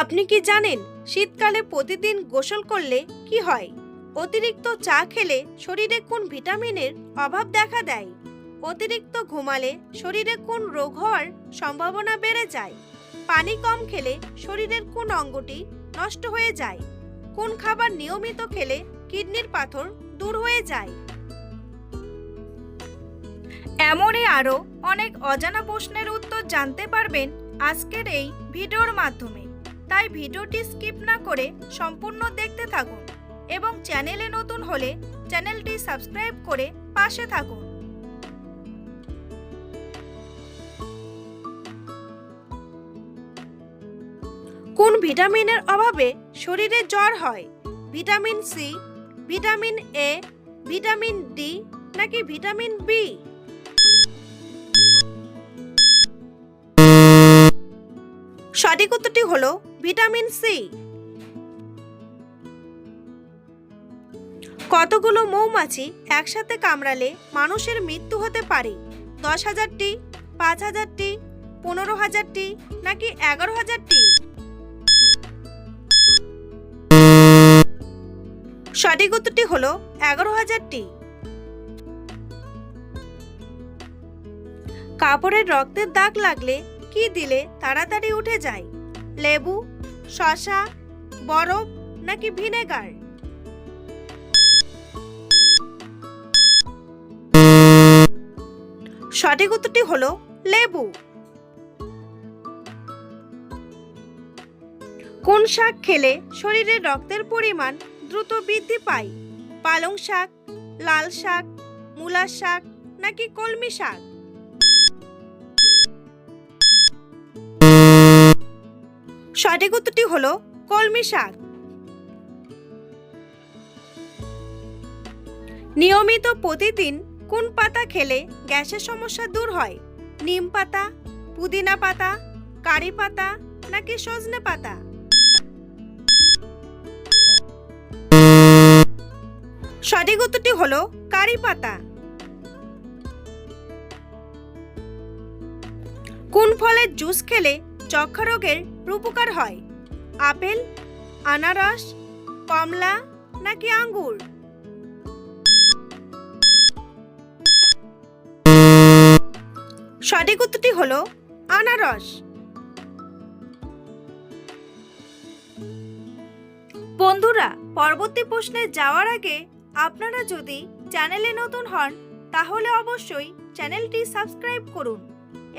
আপনি কি জানেন, শীতকালে প্রতিদিন গোসল করলে কি হয়? অতিরিক্ত চা খেলে শরীরে কোন ভিটামিনের অভাব দেখা দেয়? অতিরিক্ত ঘুমালে শরীরে কোন রোগ হওয়ার সম্ভাবনা বেড়ে যায়? পানি কম খেলে শরীরের কোন অঙ্গটি নষ্ট হয়ে যায়? কোন খাবার নিয়মিত খেলে কিডনির পাথর দূর হয়ে যায়? এমনই আরও অনেক অজানা প্রশ্নের উত্তর জানতে পারবেন আজকের এই ভিডিওর মাধ্যমে। তাই ভিডিওটি স্কিপ না করে সম্পূর্ণ দেখতে থাকুন এবং চ্যানেলে নতুন হলে চ্যানেলটি সাবস্ক্রাইব করে পাশে থাকুন। কোন ভিটামিনের অভাবে শরীরে জ্বর হয়? Vitamin C vitamin A vitamin D নাকি ভিটামিন বি সঠিক উত্তরটি হলো ভিটামিন সি। কতগুলো মৌমাছি একসাথে কামড়ালে মানুষের মৃত্যু হতে পারে? দশ হাজারটি, পাঁচ হাজারটি, পনেরো হাজারটি, নাকি এগারো হাজারটি? সঠিক উত্তরটি হলো এগারো হাজারটি। কাপড়ের রক্তের দাগ লাগলে কি দিলে তাড়াতাড়ি উঠে যায়? লেবু শসা বরফ নাকি ভিনেগার? সঠিক উত্তরটি হলো লেবু। কোন শাক খেলে শরীরে রক্তের পরিমাণ দ্রুত বৃদ্ধি পায়? পালং শাক, লাল শাক মূলা শাক নাকি কলমি শাক? সঠিক উত্তরটি হলো কলমি শাক। নিয়মিত প্রতিদিন কোন পাতা খেলে গ্যাসের সমস্যা দূর হয়? নিম পাতা, পুদিনা পাতা, কারি পাতা নাকি সজনে পাতা? সঠিক উত্তরটি হলো কারি পাতা। কোন ফলের জুস খেলে যক্ষা রোগের উপকার হয়। আপেল, আনারস, কমলা নাকি আঙ্গুর? সঠিক উত্তরটি হলো আনারস। বন্ধুরা, পরবর্তী প্রশ্নে যাওয়ার আগে আপনারা যদি চ্যানেলে নতুন হন, তাহলে অবশ্যই চ্যানেলটি সাবস্ক্রাইব করুন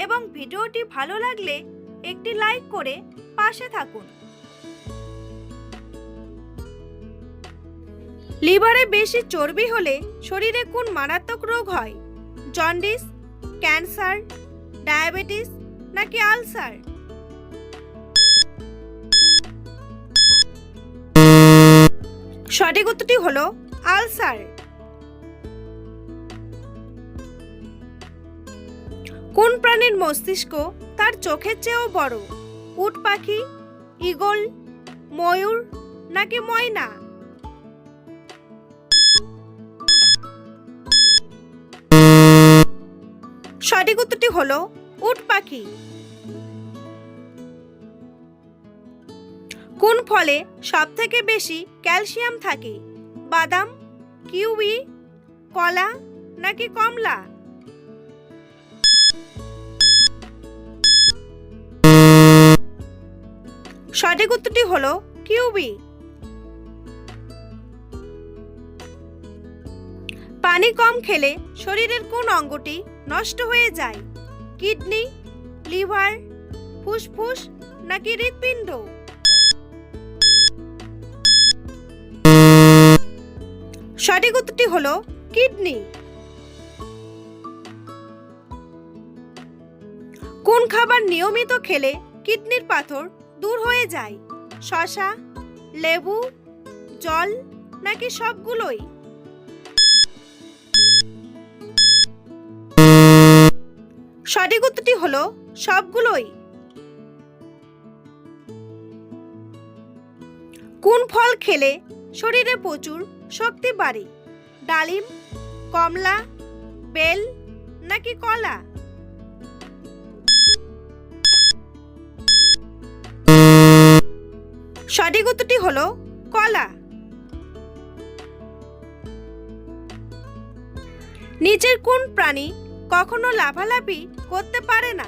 এবং ভিডিওটি ভালো লাগলে একটি লাইক করে পাশে থাকুন। লিভারে বেশি চর্বি হলে শরীরে কোন মারাত্মক রোগ হয়? জন্ডিস, ক্যান্সার, ডায়াবেটিস নাকি আলসার? সঠিক উত্তরটি হলো আলসার। কোন প্রাণীর মস্তিষ্ক তার চোখের চেয়েও বড়? উট পাখি, ঈগল, ময়ূর নাকি ময়না? সঠিক উত্তরটি হলো উট পাখি। কোন ফলে সব থেকে বেশি ক্যালসিয়াম থাকে? বাদাম, কিউই, কলা নাকি কমলা? সঠিক উত্তরটি হলো কিউবি। পানি কম খেলে শরীরের কোন অঙ্গটি নষ্ট হয়ে যায়? কিডনি, লিভার, ফুসফুস নাকি হৃৎপিণ্ড? সঠিক উত্তরটি হলো কিডনি। কোন খাবার নিয়মিত খেলে কিডনির পাথর দূর হয়ে যায়। শশা, লেবু, জল নাকি সবগুলোই? সঠিক উত্তরটি হলো সবগুলোই। কোন ফল খেলে শরীরে প্রচুর শক্তি বাড়ে? ডালিম, কমলা, বেল নাকি কলা? সঠিক উত্তরটি হলো কলা। নিচের কোন প্রাণী কখনো লাভালাভি করতে পারে না?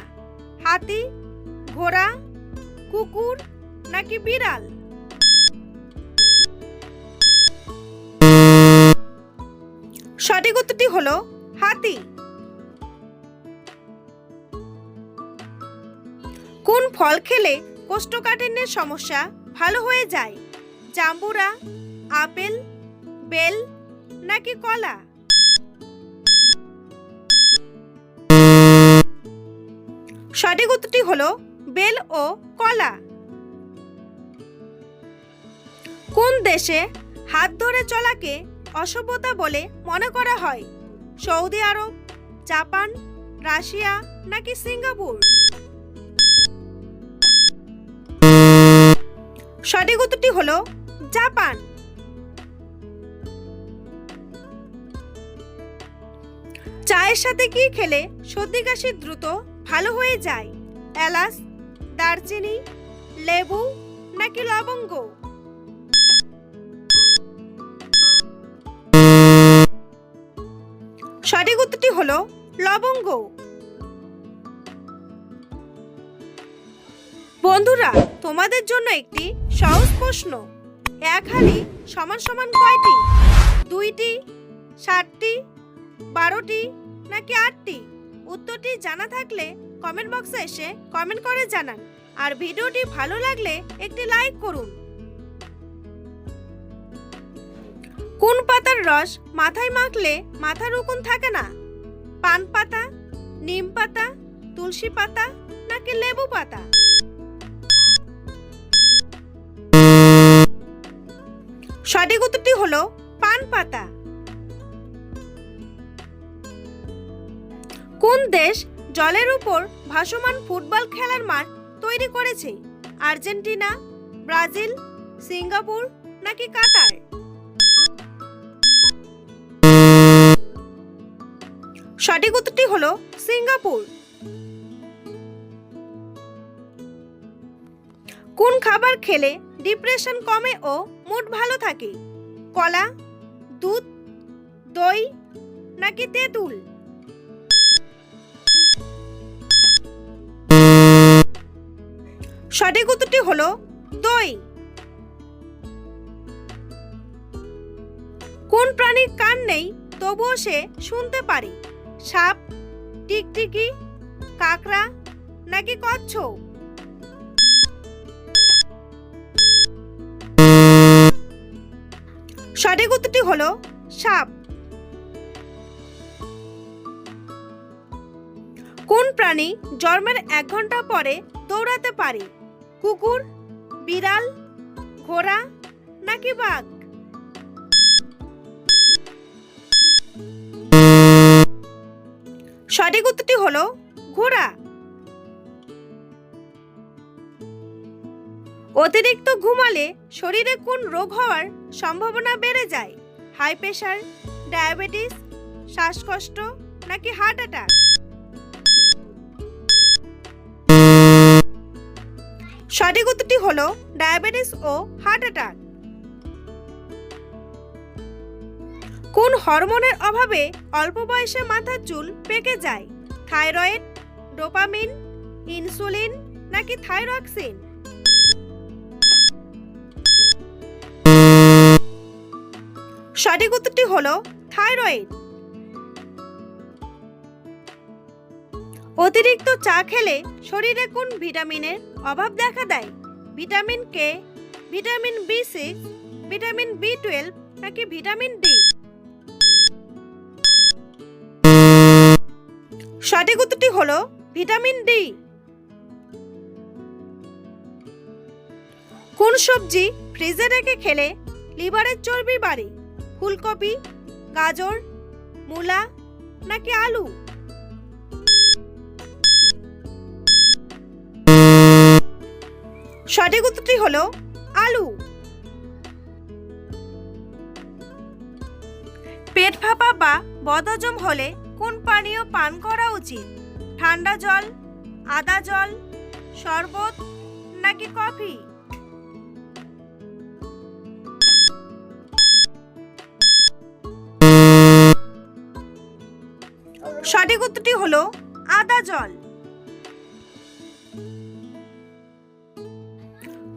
হাতি, ঘোড়া, কুকুর নাকি বিড়াল? সঠিক উত্তরটি হলো হাতি। কোন ফল খেলে কোষ্ঠকাঠিন্যের সমস্যা? ভালো হয়ে যায়। জাম্বুরা, আপেল, বেল নাকি কলা? সঠিক উত্তরটি হলো বেল ও কলা। কোন দেশে হাত ধরে চলাকে অসভ্যতা বলে মনে করা হয়? সৌদি আরব, জাপান, রাশিয়া নাকি সিঙ্গাপুর? সঠিক উত্তরটি হলো জাপান। চায়ের সাথে কি খেলে সর্দি কাশি দ্রুত ভালো হয়ে যায়? এলাচ, দারচিনি, লেবু নাকি লবঙ্গ? সঠিক উত্তরটি হলো লবঙ্গ। বন্ধুরা, তোমাদের জন্য একটি সহজ প্রশ্ন। এক হালি সমান সমান কয়টি? দুইটি ষাটটি বারোটি, নাকি আটটি? উত্তরটি জানা থাকলে কমেন্ট বক্সে এসে কমেন্ট করে জানান। আর ভিডিওটি ভালো লাগলে একটি লাইক করুন। কোন পাতার রস মাথায় মাখলে মাথার উকুন থাকে না? পান পাতা, নিম পাতা, তুলসী পাতা, নাকি লেবু পাতা? সঠিক উত্তরটি হলো পান পাতা। কোন দেশ জলের উপর ভাসমান ফুটবল খেলার মাঠ তৈরি করেছে? আর্জেন্টিনা, ব্রাজিল, সিঙ্গাপুর নাকি কাতার? সঠিক উত্তরটি হলো সিঙ্গাপুর। কোন খাবার খেলে ডিপ্রেশন কমে ও মুড ভালো থাকে। কলা, দুধ, দই নাকি তেঁতুল? সঠিক উত্তরটি হলো দই। কোন প্রাণীর কান নেই তবুও সে শুনতে পারে? সাপ, টিকটিকি, কাকড়া নাকি কচ্ছপ? সঠিক উত্তরটি হলো সাপ। কোন প্রাণী জন্মের এক ঘণ্টা পরে দৌড়াতে পারে? কুকুর, বিড়াল, ঘোড়া নাকি বাঘ? সঠিক উত্তরটি হলো ঘোড়া। অতিরিক্ত ঘুমালে শরীরে কোন রোগ হওয়ার সম্ভাবনা বেড়ে যায়? হাই প্রেশার ডায়াবেটিস, শ্বাসকষ্ট, নাকি হার্ট অ্যাটাক? সঠিক উত্তরটি হলো ডায়াবেটিস ও হার্ট অ্যাটাক। কোন হরমোনের অভাবে অল্প বয়সে মাথার চুল পেকে যায়? থাইরয়েড, ডোপামিন, ইনসুলিন, নাকি থাইরক্সিন? সঠিক উত্তরটি হলো থাইরয়েড। অতিরিক্ত চা খেলে শরীরে কোন ভিটামিনের অভাব দেখা দেয়? Vitamin K vitamin B six vitamin B twelve নাকি ভিটামিন ডি সঠিক উত্তরটি হলো ভিটামিন ডি কোন সবজি ফ্রিজে রেখে খেলে লিভারের চর্বি বাড়ে? ফুলকপি, গাজর, মূলা নাকি আলু? সঠিক উত্তরটি হলো আলু। পেট ফাঁপা বা বদহজম হলে কোন পানীয় পান করা উচিত? ঠান্ডা জল, আদা জল, শরবত নাকি কফি? সঠিক উত্তরটি হলো আদা জল।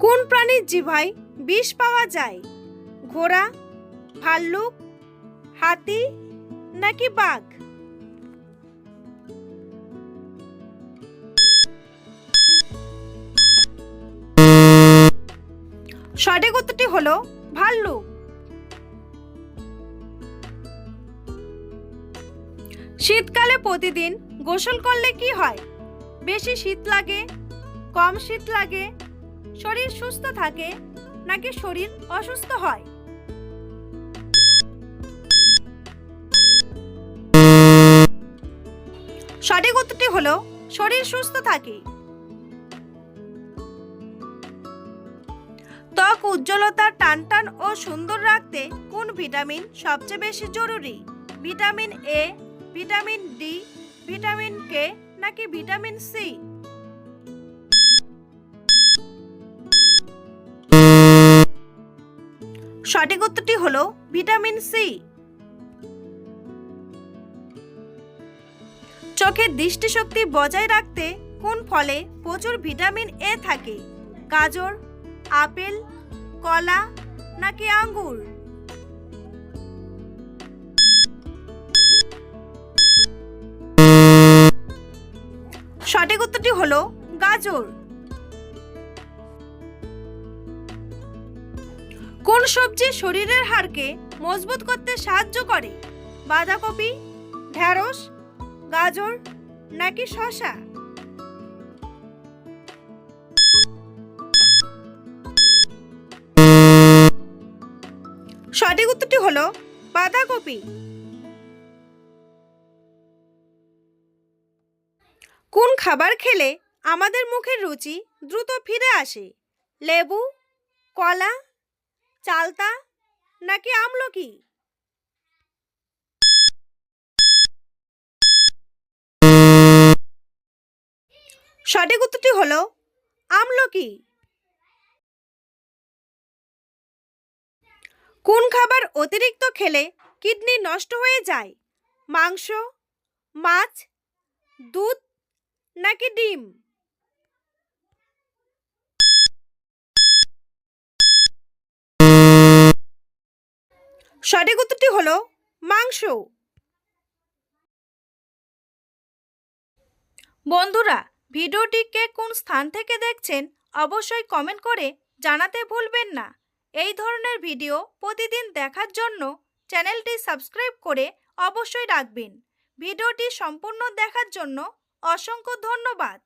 কোন প্রাণীর জিভায় বিষ পাওয়া যায়? ঘোড়া, ভাল্লুক, হাতি নাকি বাঘ? সঠিক উত্তরটি হলো ভাল্লুক। শীতকালে প্রতিদিন গোসল করলে কি হয়? বেশি শীত লাগে? কম শীত লাগে? শরীর সুস্থ থাকে? নাকি শরীর অসুস্থ হয়? সঠিক উত্তরটি হলো, শরীর সুস্থ থাকে। ত্বক উজ্জ্বলতা, টানটান ও সুন্দর রাখতে কোন ভিটামিন সবচেয়ে বেশি জরুরি? Vitamin A vitamin D vitamin K নাকি ভিটামিন সি সঠিক উত্তরটি হলো ভিটামিন সি চোখের দৃষ্টিশক্তি বজায় রাখতে কোন ফলে প্রচুর ভিটামিন এ থাকে? গাজর, আপেল, কলা নাকি আঙ্গুর? সঠিক উত্তরটি হলো গাজর। কোন সবজি শরীরের হাড়কে মজবুত করতে সাহায্য করে? বাঁধাকপি ঢ্যাঁড়স গাজর নাকি শসা? সঠিক উত্তরটি হলো বাঁধাকপি। কোন খাবার খেলে আমাদের মুখের রুচি দ্রুত ফিরে আসে? লেবু, কলা, চালতা নাকি আমলকি? সঠিক উত্তরটি হলো আমলকি। কোন খাবার অতিরিক্ত খেলে কিডনি নষ্ট হয়ে যায়? মাংস, মাছ, দুধ নাকি ডিম? সঠিক উত্তরটি হলো মাংস। বন্ধুরা ভিডিওটিকে কোন স্থান থেকে দেখছেন অবশ্যই কমেন্ট করে জানাতে ভুলবেন না। এই ধরনের ভিডিও প্রতিদিন দেখার জন্য চ্যানেলটি সাবস্ক্রাইব করে অবশ্যই রাখবেন। ভিডিওটি সম্পূর্ণ দেখার জন্য অসংখ্য ধন্যবাদ